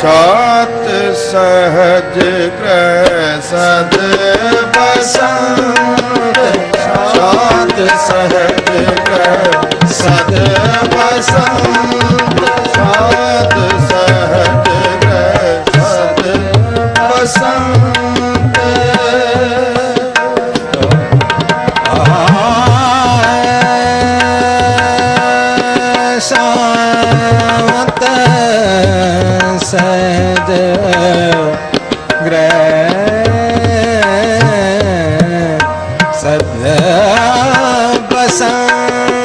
ਸ਼ਤ ਸਹਜ ਗ੍ਰਹਿ ਸਦ ਬਸੰਤ। ਸਾਤ ਸਹਜ ਗ੍ਰਹਿ ਸਦ ਬਸੰਤ। ਸਤ ਸਹਜ ਗ੍ਰਹਿ ਸਦ ਬਸੰਤ। ਸ਼ਾਂਤ ਸਹਿਜ ਗ੍ਰਹਿ ਸਦਾ ਬਸੰਤ